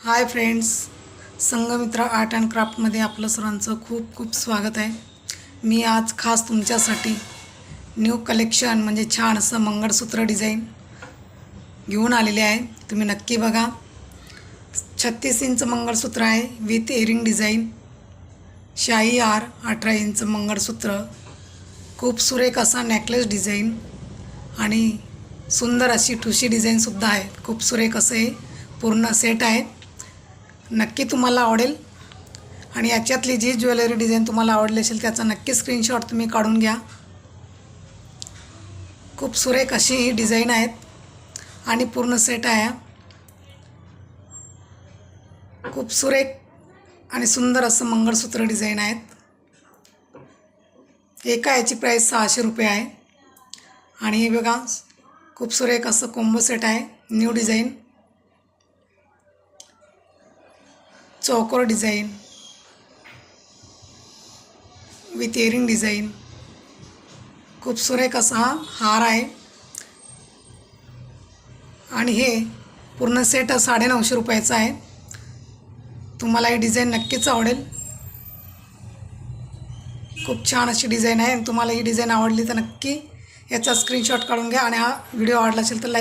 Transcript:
Hi friends Sanghamitra art and क्राफ्टमध्ये आपलं सर्वांचं खूप खूप स्वागत आहे. मी आज खास तुमच्यासाठी न्यू कलेक्शन म्हणजे छान असं मंगळसूत्र डिझाईन घेऊन आलेले आहे. तुम्ही नक्की बघा. छत्तीस इंच मंगळसूत्र आहे विथ एरिंग डिझाईन शाही आर अठरा इंच मंगळसूत्र. खूप सुरेख असा नेकलेस डिझाईन आणि सुंदर अशी ठुशी डिझाईनसुद्धा आहे. खूप सुरेख असं हे पूर्ण सेट आहे. नक्की तुम्हाला आवडेल. आणि याच्यातली जी ज्वेलरी डिझाईन तुम्हाला आवडली असेल त्याचा नक्की स्क्रीनशॉट तुम्ही काढून घ्या. खूप सुरेख अशी ही डिझाईन आहेत. आणि पूर्ण सेट आहे. खूप सुरेख आणि सुंदर असं मंगळसूत्र डिझाईन आहेत. एका याची प्राईस सहाशे रुपये आहे. आणि हे बघा खूप सुरेख असं कोंबो सेट आहे. न्यू डिझाईन चौकोर डिझाईन विथ इयरिंग डिझाईन. खूप सुरेख असा हा हार आहे. आणि हे पूर्ण सेट साडेनऊशे रुपयाचा आहे. तुम्हाला ही डिझाईन नक्कीच आवडेल. खूप छान अशी डिझाईन आहे आणि तुम्हाला ही डिझाईन आवडली तर नक्की याचा स्क्रीनशॉट काढून घ्या आणि हा व्हिडिओ आवडला असेल तर लाईक